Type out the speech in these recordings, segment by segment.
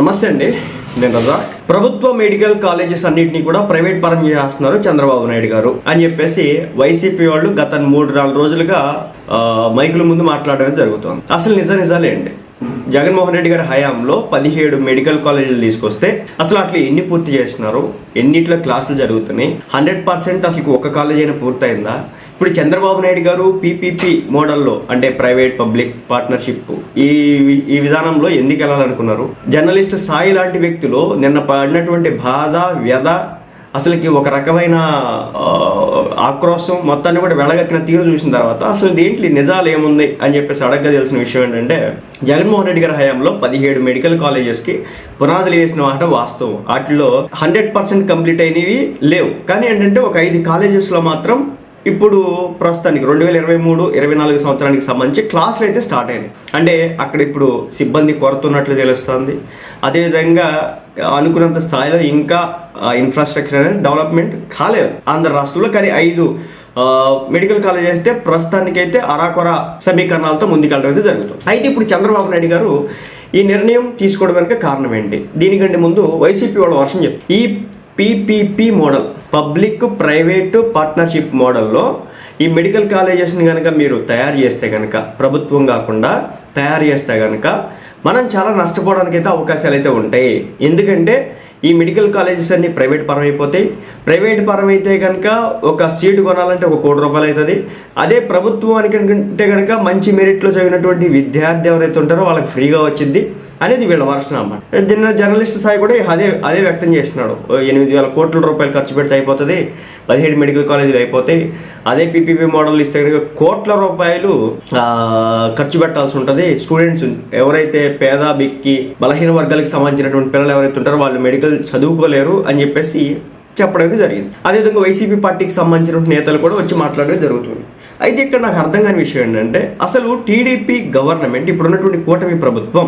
నమస్తే అండి నేను రజా. ప్రభుత్వ మెడికల్ కాలేజెస్ అన్నింటినీ కూడా ప్రైవేట్ పరం చేస్తున్నారు చంద్రబాబు నాయుడు గారు. అని చెప్పేసి వైసీపీ వాళ్ళు గత మూడు నాలుగు రోజులుగా మైకుల ముందు మాట్లాడడం జరుగుతుంది. అసలు నిజ నిజాలే అండి. జగన్మోహన్ రెడ్డి గారి హయాంలో పదిహేడు మెడికల్ కాలేజీలు తీసుకొస్తే అసలు అట్లా ఎన్ని పూర్తి చేస్తున్నారు? ఎన్నిట్లో క్లాసులు జరుగుతున్నాయి? హండ్రెడ్ పర్సెంట్ అసలు ఒక కాలేజ్ అయినా పూర్తయిందా? ఇప్పుడు చంద్రబాబు నాయుడు గారు పీపీపీ మోడల్లో అంటే ప్రైవేట్ పబ్లిక్ పార్ట్నర్షిప్ ఈ ఈ విధానంలో ఎందుకు వెళ్ళాలనుకున్నారు? జర్నలిస్ట్ సాయి లాంటి వ్యక్తులు నిన్న పడినటువంటి బాధ వ్యధ అసలుకి ఒక రకమైన ఆక్రోశం మొత్తాన్ని కూడా వెళ్ళగక్కిన తీరు చూసిన తర్వాత అసలు దీంట్లో నిజాలు ఏముంది అని చెప్పేసి అడగ్గా తెలిసిన విషయం ఏంటంటే జగన్మోహన్ రెడ్డి గారి హయాంలో పదిహేడు మెడికల్ కాలేజెస్కి పునాదులు వేసిన మాట వాస్తవం. వాటిలో హండ్రెడ్ పర్సెంట్ కంప్లీట్ అయినవి లేవు. కానీ ఏంటంటే ఒక ఐదు కాలేజెస్లో మాత్రం ఇప్పుడు ప్రస్తుతానికి రెండు వేల ఇరవై మూడు ఇరవై నాలుగు సంవత్సరానికి సంబంధించి క్లాసులు అయితే స్టార్ట్ అయినాయి. అంటే అక్కడ ఇప్పుడు సిబ్బంది కొరత ఉన్నట్లు తెలుస్తుంది. అదేవిధంగా అనుకున్నంత స్థాయిలో ఇంకా ఇన్ఫ్రాస్ట్రక్చర్ అనేది డెవలప్మెంట్ కాలేదు. ఆంధ్ర రాష్ట్రంలో కానీ ఐదు మెడికల్ కాలేజ్ అయితే ప్రస్తుతానికైతే అరాకొర సమీకరణాలతో ముందుకెళ్ళడం అయితే జరుగుతుంది. అయితే ఇప్పుడు చంద్రబాబు నాయుడు గారు ఈ నిర్ణయం తీసుకోవడం వెనుక కారణం ఏంటి? దీనికంటే ముందు వైసీపీ వాళ్ళ వర్షం చెప్పి ఈ PPP model public private partnership మోడల్లో ఈ మెడికల్ కాలేజెస్ని కనుక మీరు తయారు చేస్తే కనుక ప్రభుత్వం కాకుండా తయారు చేస్తే కనుక మనం చాలా నష్టపోవడానికి అయితే అవకాశాలు అయితే ఉంటాయి. ఎందుకంటే ఈ మెడికల్ కాలేజెస్ అన్ని ప్రైవేట్ పరం అయిపోతాయి ప్రైవేట్ పరం అయితే కనుక ఒక సీటు కొనాలంటే ఒక కోటి రూపాయలు అవుతుంది అదే ప్రభుత్వానికి అనుకుంటే కనుక మంచి మెరిట్లో చదివినటువంటి విద్యార్థి ఎవరైతే ఉంటారో వాళ్ళకి ఫ్రీగా వచ్చింది. అనేది వీళ్ళ వర్షం అన్నమాట. నిన్న జర్నలిస్ట్ సాయి కూడా అదే అదే వ్యక్తం చేస్తున్నాడు. ఓ ఎనిమిది వేల కోట్ల రూపాయలు ఖర్చు పెడితే అయిపోతుంది పదిహేడు మెడికల్ కాలేజీలు అయిపోతాయి అదే పీపీపీ మోడల్ ఇస్తే కనుక కోట్ల రూపాయలు ఖర్చు పెట్టాల్సి ఉంటుంది. స్టూడెంట్స్ ఎవరైతే పేద బిక్కి బలహీన వర్గాలకు సంబంధించినటువంటి పిల్లలు ఎవరైతే ఉంటారో వాళ్ళు మెడికల్ చదువుకోలేరు అని చెప్పేసి చెప్పడం జరిగింది. అదేవిధంగా వైసీపీ పార్టీకి సంబంధించిన నేతలు కూడా వచ్చి మాట్లాడడం జరుగుతుంది. అయితే ఇక్కడ నాకు అర్థం కాని విషయం ఏంటంటే అసలు టీడీపీ గవర్నమెంట్ ఇప్పుడు ఉన్నటువంటి కూటమి ప్రభుత్వం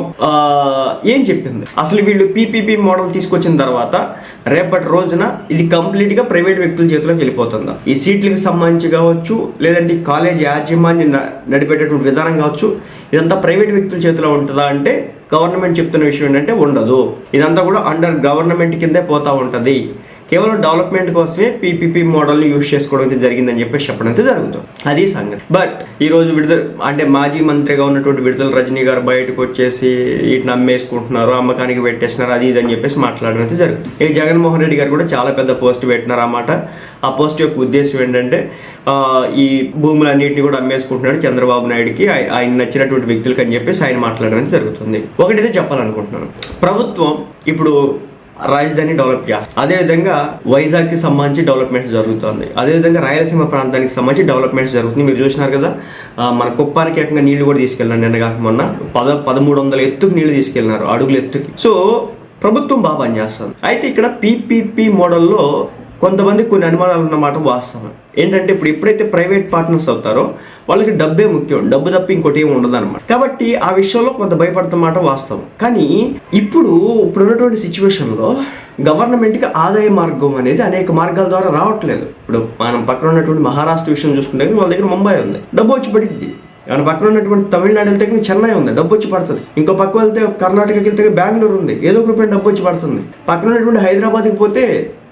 ఏం చెప్పింది? అసలు వీళ్ళు పీపీపీ మోడల్ తీసుకొచ్చిన తర్వాత రేపటి రోజున ఇది కంప్లీట్గా ప్రైవేట్ వ్యక్తుల చేతిలోకి వెళ్ళిపోతుందా? ఈ సీట్లకు సంబంధించి కావచ్చు లేదంటే ఈ కాలేజ్ యాజమాన్యం న- నడిపేటటువంటి విధానం కావచ్చు ఇదంతా ప్రైవేట్ వ్యక్తుల చేతిలో ఉంటుందా అంటే గవర్నమెంట్ చెప్తున్న విషయం ఏంటంటే ఉండదు. ఇదంతా కూడా అండర్ గవర్నమెంట్ కిందే పోతా ఉంటుంది. కేవలం డెవలప్మెంట్ కోసమే పీపీపీ మోడల్ని యూజ్ చేసుకోవడం అయితే జరిగిందని చెప్పేసి చెప్పడం అయితే జరుగుతుంది. అది సంగతి. బట్ ఈ రోజు విడుదల అంటే మాజీ మంత్రిగా ఉన్నటువంటి విడుదల రజనీ గారు బయటకు వచ్చేసి వీటిని అమ్మేసుకుంటున్నారు అమ్మకానికి పెట్టేసినారు అది ఇది అని చెప్పేసి మాట్లాడడం అయితే జరుగుతుంది. ఈ జగన్మోహన్ రెడ్డి గారు కూడా చాలా పెద్ద పోస్ట్ పెట్టినారు అన్నమాట. ఆ పోస్ట్ యొక్క ఉద్దేశం ఏంటంటే ఈ భూములన్నింటినీ కూడా అమ్మేసుకుంటున్నాడు చంద్రబాబు నాయుడుకి. ఆయన నచ్చినటువంటి వ్యక్తులకి అని చెప్పేసి ఆయన మాట్లాడడం జరుగుతుంది. ఒకటైతే చెప్పాలనుకుంటున్నాను. ప్రభుత్వం ఇప్పుడు రాజధాని డెవలప్ చేస్తారు అదేవిధంగా వైజాగ్కి సంబంధించి డెవలప్మెంట్స్ జరుగుతుంది. అదేవిధంగా రాయలసీమ ప్రాంతానికి సంబంధించి డెవలప్మెంట్స్ జరుగుతుంది. మీరు చూసినారు కదా మన కుప్పానికి ఏకంగా నీళ్ళు కూడా తీసుకెళ్ళినారు నిన్న కాక మొన్న. పద పదమూడు వందల ఎత్తుకు నీళ్ళు తీసుకెళ్ళినారు అడుగుల ఎత్తుకి. సో ప్రభుత్వం బాగా పనిచేస్తుంది. అయితే ఇక్కడ పీపీపీ మోడల్లో కొంతమంది కొన్ని అనుమానాలు ఉన్నమాట వాస్తవం. ఏంటంటే ఇప్పుడు ఎప్పుడైతే ప్రైవేట్ పార్ట్నర్స్ అవుతారో వాళ్ళకి డబ్బే ముఖ్యం. డబ్బు తప్ప ఇంకోటి ఏమి ఉండదు అనమాట కాబట్టి ఆ విషయంలో కొంత భయపడతామాట వాస్తవం. కానీ ఇప్పుడు ఇప్పుడు ఉన్నటువంటి సిచ్యువేషన్లో గవర్నమెంట్కి ఆదాయ మార్గం అనేది అనేక మార్గాల ద్వారా రావట్లేదు. ఇప్పుడు మనం పక్కన ఉన్నటువంటి మహారాష్ట్ర విషయం చూసుకుంటే వాళ్ళ దగ్గర ముంబై ఉంది. డబ్బు వచ్చి పడింది మన పక్కన ఉన్నటువంటి తమిళనాడు వెళ్తే చెన్నై ఉంది. డబ్బు వచ్చి పడుతుంది. ఇంకో పక్క వెళ్తే కర్ణాటకకి వెళ్తే బెంగళూరు ఉంది. ఏదో ఒక రూపాయి డబ్బు వచ్చి పడుతుంది. పక్కన ఉన్నటువంటి హైదరాబాద్కి పోతే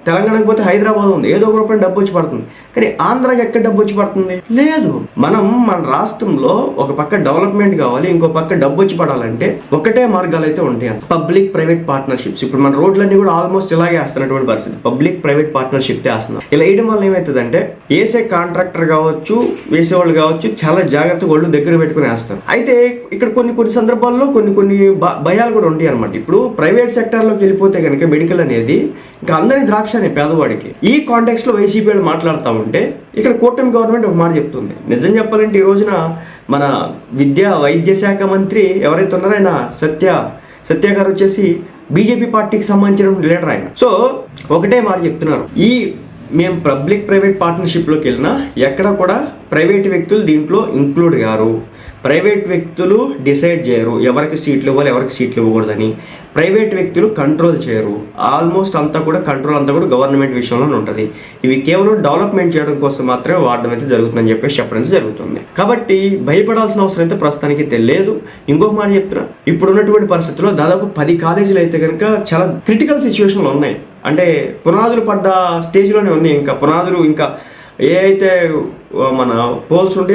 తెలంగాణకి పోతే హైదరాబాద్ ఉంది. ఏదో ఒక రూపాయి డబ్బు వచ్చి పడుతుంది. కానీ ఆంధ్రాకి ఎక్కడ డబ్బు వచ్చి పడుతుంది? లేదు. మనం మన రాష్ట్రంలో ఒక పక్క డెవలప్మెంట్ కావాలి ఇంకో పక్క డబ్బు వచ్చి పడాలంటే ఒకటే మార్గాలు అయితే ఉంటాయి పబ్లిక్ ప్రైవేట్ పార్ట్నర్షిప్స్. ఇప్పుడు మన రోడ్లన్నీ కూడా ఆల్మోస్ట్ ఇలాగే వేస్తున్నటువంటి పరిస్థితి. పబ్లిక్ ప్రైవేట్ పార్ట్నర్షిప్ వేస్తున్నారు ఇలా వేయడం వల్ల ఏమవుతుందంటే వేసే కాంట్రాక్టర్ కావచ్చు వేసేవాళ్ళు కావచ్చు చాలా జాగ్రత్తగా వాళ్ళు దగ్గర పెట్టుకుని వేస్తారు. అయితే ఇక్కడ కొన్ని కొన్ని సందర్భాల్లో కొన్ని కొన్ని భయాలు కూడా ఉంటాయి అనమాట ఇప్పుడు ప్రైవేట్ సెక్టర్లోకి వెళ్ళిపోతే కనుక మెడికల్ అనేది ఇంకా అందరి ద్రాక్ష అనే పేదవాడికి. ఈ కాంటెక్స్లో వైసీపీ వాళ్ళు మాట్లాడుతూ ఉంటే ఇక్కడ కూటమి గవర్నమెంట్ ఒక మాట చెప్తుంది. నిజం చెప్పాలంటే ఈ రోజున మన విద్యా వైద్య శాఖ మంత్రి ఎవరైతే ఉన్నారో ఆయన సత్య సత్య గారు వచ్చేసి బీజేపీ పార్టీకి సంబంధించిన లీడర్ ఆయన. సో ఒకటే మాట చెప్తున్నారు. ఈ మేము పబ్లిక్ ప్రైవేట్ పార్ట్నర్షిప్లోకి వెళ్ళినా ఎక్కడ కూడా ప్రైవేట్ వ్యక్తులు దీంట్లో ఇంక్లూడ్ గారు ప్రైవేట్ వ్యక్తులు డిసైడ్ చేయరు. ఎవరికి సీట్లు ఇవ్వాలి ఎవరికి సీట్లు ఇవ్వకూడదని. ప్రైవేట్ వ్యక్తులు కంట్రోల్ చేయరు. ఆల్మోస్ట్ అంతా కూడా కంట్రోల్ అంతా కూడా గవర్నమెంట్ విషయంలోనే ఉంటుంది. ఇవి కేవలం డెవలప్మెంట్ చేయడం కోసం మాత్రమే వాడడం అయితే జరుగుతుందని చెప్పేసి చెప్పడం జరుగుతుంది. కాబట్టి భయపడాల్సిన అవసరం అయితే ప్రస్తుతానికి అయితే లేదు. ఇంకొక మాట చెప్తున్నా. ఇప్పుడు ఉన్నటువంటి పరిస్థితుల్లో దాదాపు పది కాలేజీలు అయితే కనుక చాలా క్రిటికల్ సిచ్యువేషన్లు ఉన్నాయి. అంటే పునాదులు పడ్డ స్టేజ్లోనే ఉన్నాయి ఇంకా పునాదులు ఇంకా ఏ అయితే మన పోల్స్ ఉంటే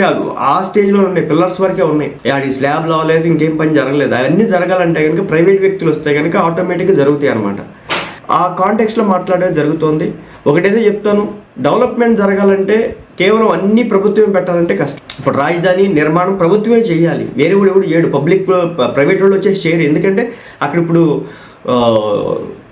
ఆ స్టేజ్లో ఉన్నాయి పిల్లర్స్ వరకే ఉన్నాయి. అది స్లాబ్ అవ్వలేదు ఇంకేం పని జరగలేదు. అవన్నీ జరగాలంటే కనుక ప్రైవేట్ వ్యక్తులు వస్తే కనుక ఆటోమేటిక్గా జరుగుతాయి అనమాట ఆ కాంటెక్స్లో మాట్లాడేది జరుగుతోంది. ఒకటైతే చెప్తాను డెవలప్మెంట్ జరగాలంటే కేవలం అన్ని ప్రభుత్వం పెట్టాలంటే కష్టం. ఇప్పుడు రాజధాని నిర్మాణం ప్రభుత్వమే చేయాలి. వేరే కూడా ఎవడు చేయడు పబ్లిక్ ప్రైవేట్ వాళ్ళు వచ్చేసి చేయరు. ఎందుకంటే అక్కడ ఇప్పుడు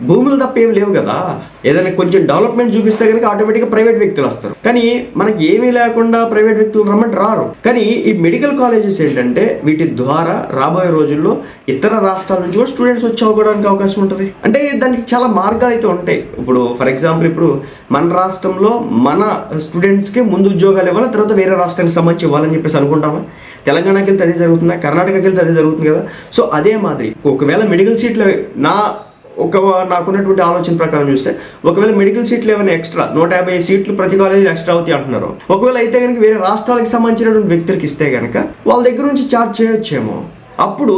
భూములు తప్ప ఏం లేవు కదా. ఏదైనా కొంచెం డెవలప్మెంట్ చూపిస్తే కనుక ఆటోమేటిక్గా ప్రైవేట్ వ్యక్తులు వస్తారు. కానీ మనకి ఏమీ లేకుండా ప్రైవేట్ వ్యక్తులు రమ్మంటే రారు. కానీ ఈ మెడికల్ కాలేజెస్ ఏంటంటే వీటి ద్వారా రాబోయే రోజుల్లో ఇతర రాష్ట్రాల నుంచి కూడా స్టూడెంట్స్ వచ్చి అవ్వడానికి అవకాశం ఉంటుంది. అంటే దానికి చాలా మార్గాలు అయితే ఉంటాయి. ఇప్పుడు ఫర్ ఎగ్జాంపుల్ ఇప్పుడు మన రాష్ట్రంలో మన స్టూడెంట్స్కి ముందు ఉద్యోగాలు ఇవ్వాలి తర్వాత వేరే రాష్ట్రానికి సంబంధించి ఇవ్వాలని చెప్పేసి అనుకుంటామా? తెలంగాణకి వెళ్తే అదే జరుగుతుందా? కర్ణాటకకి వెళ్తే అదే జరుగుతుంది కదా. సో అదే మాదిరి. ఒకవేళ మెడికల్ సీట్లు నా ఒక నాకున్నటువంటి ఆలోచన ప్రకారం చూస్తే ఒకవేళ మెడికల్ సీట్లు ఏమైనా ఎక్స్ట్రా నూట యాభై సీట్లు ప్రతి కాలేజీలో ఎక్స్ట్రా అవుతాయి అంటున్నారు. ఒకవేళ అయితే కనుక వేరే రాష్ట్రాలకు సంబంధించినటువంటి వ్యక్తులకు ఇస్తే కనుక వాళ్ళ దగ్గర నుంచి ఛార్జ్ చేయొచ్చేమో. అప్పుడు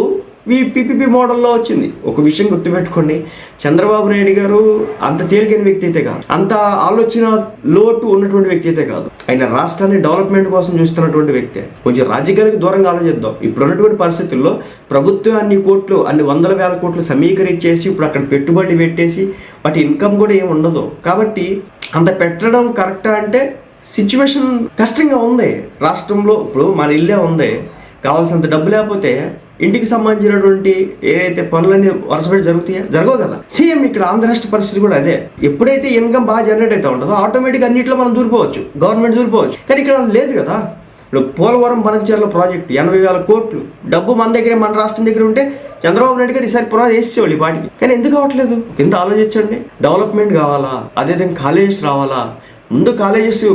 ఈ పీపీపీ మోడల్లో వచ్చింది. ఒక విషయం గుర్తుపెట్టుకోండి. చంద్రబాబు నాయుడు గారు అంత తేలికైన వ్యక్తి అయితే కాదు. అంత ఆలోచన లోటు ఉన్నటువంటి వ్యక్తి అయితే కాదు. ఆయన రాష్ట్రాన్ని డెవలప్మెంట్ కోసం చూస్తున్నటువంటి వ్యక్తి. కొంచెం రాజకీయాలకు దూరంగా ఆలోచిద్దాం. ఇప్పుడు ఉన్నటువంటి పరిస్థితుల్లో ప్రభుత్వం అన్ని కోట్లు అన్ని వందల వేల కోట్లు సమీకరించేసి ఇప్పుడు అక్కడ పెట్టుబడి పెట్టేసి వాటి ఇన్కమ్ కూడా ఏమి ఉండదు. కాబట్టి అంత పెట్టడం కరెక్టా అంటే సిచ్యువేషన్ కష్టంగా ఉంది. రాష్ట్రంలో ఇప్పుడు మన ఇల్లే ఉంది. కావాల్సినంత డబ్బు లేకపోతే ఇంటికి సంబంధించినటువంటి ఏదైతే పనులన్నీ వరుసపెట్టి జరుగుతాయో? జరగవు కదా. సేమ్ ఇక్కడ ఆంధ్ర రాష్ట్ర పరిస్థితి కూడా అదే. ఎప్పుడైతే ఇన్కమ్ బాగా జనరేట్ అవుతా ఉంటుందో ఆటోమేటిక్ అన్నింటిలో మనం దూరిపోవచ్చు. గవర్నమెంట్ దూరిపోవచ్చు. కానీ ఇక్కడ లేదు కదా. ఇప్పుడు పోలవరం బనకచర్ల ప్రాజెక్ట్ ఎనభై వేల కోట్లు. డబ్బు మన దగ్గర మన రాష్ట్రం దగ్గర ఉంటే చంద్రబాబు నాయుడు గారు ఈసారి పునాది వేసేవాళ్ళు ఈ పాటికి. కానీ ఎందుకు అవ్వట్లేదు కింద ఆలోచించండి. డెవలప్మెంట్ కావాలా? అదేవిధంగా కాలేజెస్ రావాలా? ముందు కాలేజెస్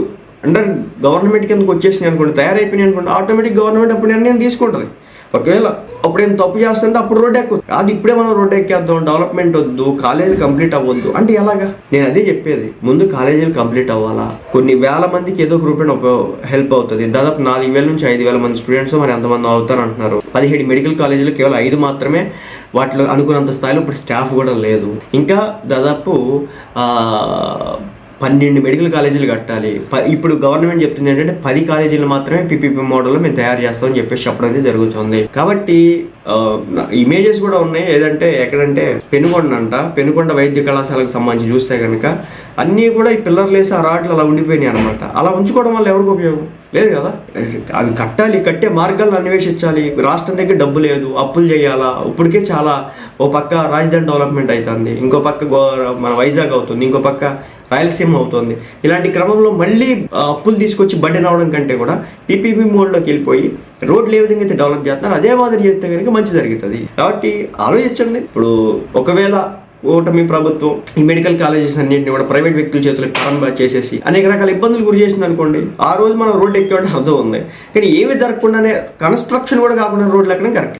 అండర్ గవర్నమెంట్ కిందకు వచ్చేసినాయి అనుకోండి తయారైపోయినాయి అనుకోండి ఆటోమేటిక్ గవర్నమెంట్ అప్పుడు నిర్ణయం తీసుకుంటుంది. ఒకవేళ అప్పుడు ఏం తప్పు చేస్తుంటే అప్పుడు రోడ్ ఎక్కు అది ఇప్పుడే మనం రోడ్ ఎక్కేద్దాం డెవలప్మెంట్ వద్దు కాలేజీలు కంప్లీట్ అవ్వద్దు. అంటే ఎలాగా? నేను అదే చెప్పేది. ముందు కాలేజీలు కంప్లీట్ అవ్వాలా? కొన్ని వేల మందికి ఏదో ఒక రూపాయన హెల్ప్ అవుతుంది. దాదాపు నాలుగు వేల నుంచి ఐదు వేల మంది స్టూడెంట్స్ మరి ఎంతమంది అవుతారు అంటున్నారు. పదిహేడు మెడికల్ కాలేజీలు కేవలం ఐదు మాత్రమే వాటిలో అనుకున్నంత స్థాయిలో ఇప్పుడు స్టాఫ్ కూడా లేదు. ఇంకా దాదాపు పన్నెండు మెడికల్ కాలేజీలు కట్టాలి. ప- ఇప్పుడు గవర్నమెంట్ చెప్తుంది ఏంటంటే పది కాలేజీలు మాత్రమే పిపిపి మోడల్లో మేము తయారు చేస్తామని చెప్పేసి చెప్పడం అనేది జరుగుతుంది. కాబట్టి ఇమేజెస్ కూడా ఉన్నాయి. ఏదంటే ఎక్కడంటే పెనుకొండ అంట. పెనుకొండ వైద్య కళాశాలకు సంబంధించి చూస్తే కనుక అన్నీ కూడా ఈ పిల్లర్లు వేసి ఆ రాట్లు అలా ఉండిపోయినాయి అనమాట అలా ఉంచుకోవడం వల్ల ఎవరికి ఉపయోగం? లేదు కదా? అది కట్టాలి కట్టే మార్గాలను అన్వేషించాలి. రాష్ట్రం దగ్గర డబ్బు లేదు అప్పులు చేయాలా? ఇప్పటికే చాలా ఓ పక్క రాజధాని డెవలప్మెంట్ అవుతుంది ఇంకో పక్క గో మన వైజాగ్ అవుతుంది ఇంకో పక్క రాయలసీమ అవుతుంది. ఇలాంటి క్రమంలో మళ్ళీ అప్పులు తీసుకొచ్చి బడ్డెన్ అవడం కంటే కూడా పీపీపీ మోడ్లోకి వెళ్ళిపోయి రోడ్లు ఏ విధంగా అయితే డెవలప్ చేస్తున్నారు అదే మాదిరి చేస్తే కనుక మంచి జరుగుతుంది. కాబట్టి ఆలోచించండి. ఇప్పుడు ఒకవేళ ఓటమి ప్రభుత్వం ఈ మెడికల్ కాలేజెస్ అన్నింటినీ కూడా ప్రైవేట్ వ్యక్తుల చేతులకు ప్రారంభ చేసేసి అనేక రకాల ఇబ్బందులు గురి చేసింది అనుకోండి ఆ రోజు మనం రోడ్డు ఎక్కేవాడి అర్థం ఉంది. కానీ ఏమి జరగకుండానే కన్స్ట్రక్షన్ కూడా కాకుండా రోడ్లు ఎక్కడం కరెక్ట్.